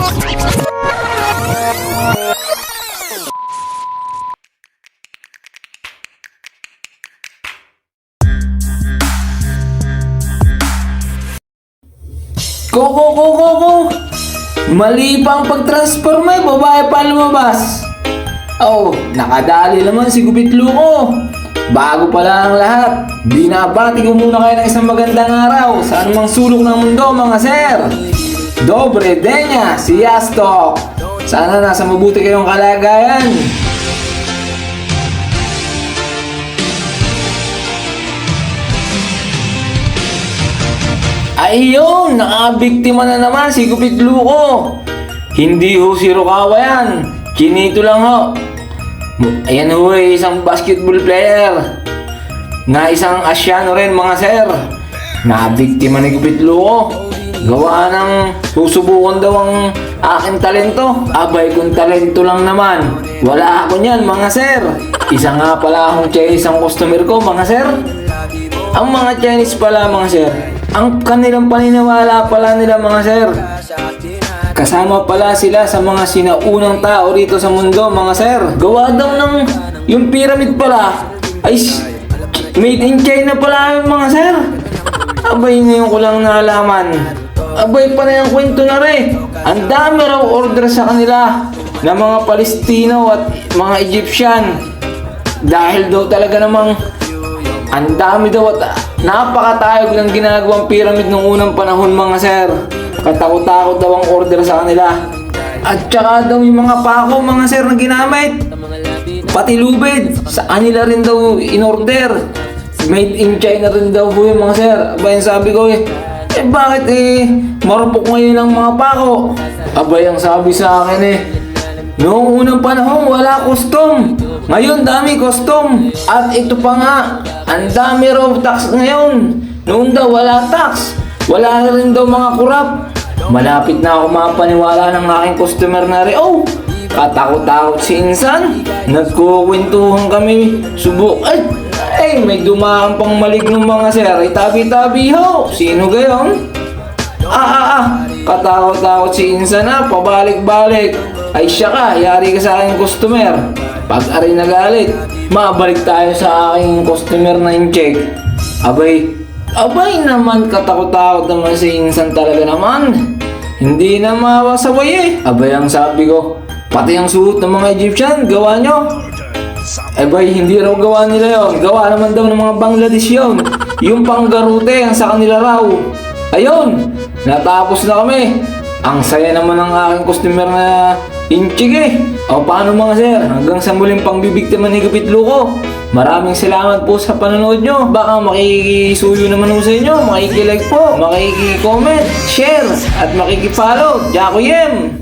Go, go, go, go, go! Mali pang pag-transfer may babae pa lumabas. Oh, nakadali naman si Gubitlo ko. Bago pa lang lahat, binabati ko muna kayo ng isang magandang araw sa anumang sulok ng mundo mga sir. Dobre Denya, si Yastok. Sana nasa mabuti kayong kalagayan. Ayun, nakabiktima na naman si Gupit Luko. Hindi ho si Rukawa yan. Kinito lang ho. Ayan ho eh, isang basketball player. Na isang asyano rin mga sir. Nabiktima ni Gupit Luko. Gawa ng susubukan daw ang aking talento. Abay kung talento lang naman. Wala ako niyan mga sir. Isa nga pala akong Chinese ang customer ko mga sir. Ang mga Chinese pala mga sir, ang kanilang paniniwala pala nila mga sir. Kasama pala sila sa mga sinaunang tao rito sa mundo mga sir. Gawa daw ng yung pyramid pala ay made in China pala mga sir. Abay ngayon ko lang nalaman. Abay pa na yung kwento na rin. Ang dami raw order sa kanila ng mga Palestino at mga Egyptian. Dahil daw talaga namang ang dami daw at napakatayog ng ginagawang pyramid nung unang panahon mga sir. Katakot-takot daw ang order sa kanila. At saka daw yung mga pako mga sir na ginamit. Pati lubid, sa kanila rin daw in order. Made in China rin daw po yung mga sir. Ang sabi ko eh, eh bakit eh marupok ngayon ang mga pako? Abay ang sabi sa akin eh, Noong unang panahon, wala custom. Ngayon, dami custom. At ito pa nga, ang dami raw tax ngayon. Noon daw, wala tax. Wala rin daw mga kurap. Malapit na ako mapaniwala ng aking customer na rin. Oh, katakot-takot si Insan. Nagkukwentuhan kami. Subok. Ay, ay, may dumaan pang maligno mga sir. Ay, tabi-tabi ho. Sino gayon? Ah, ah, ah. Katakot-takot si Insan na, pabalik-balik. Ay siya ka, yari ka sa aking customer. Pag aray nagalit, mabalik tayo sa aking customer na yung check. Abay, abay naman katakot-takot naman si Insan talaga naman. Hindi na mawasaway eh. Abay ang sabi ko, pati ang suot ng mga Egyptian, gawa nyo. Eh bay, hindi raw gawa nila yon. Gawa naman daw ng mga Bangladesh yon. Yung panggarute, ang sa kanila raw. Ayun, natapos na kami. Ang saya naman ng aking customer na inchig eh. O paano mga sir, hanggang sa muling pangbibiktima ni Gupit Luko. Maraming salamat po sa panonood nyo. Baka makikisuyo naman po sa inyo, makikilike po, makikicomment, share, at makikifollow. Jaco Yem!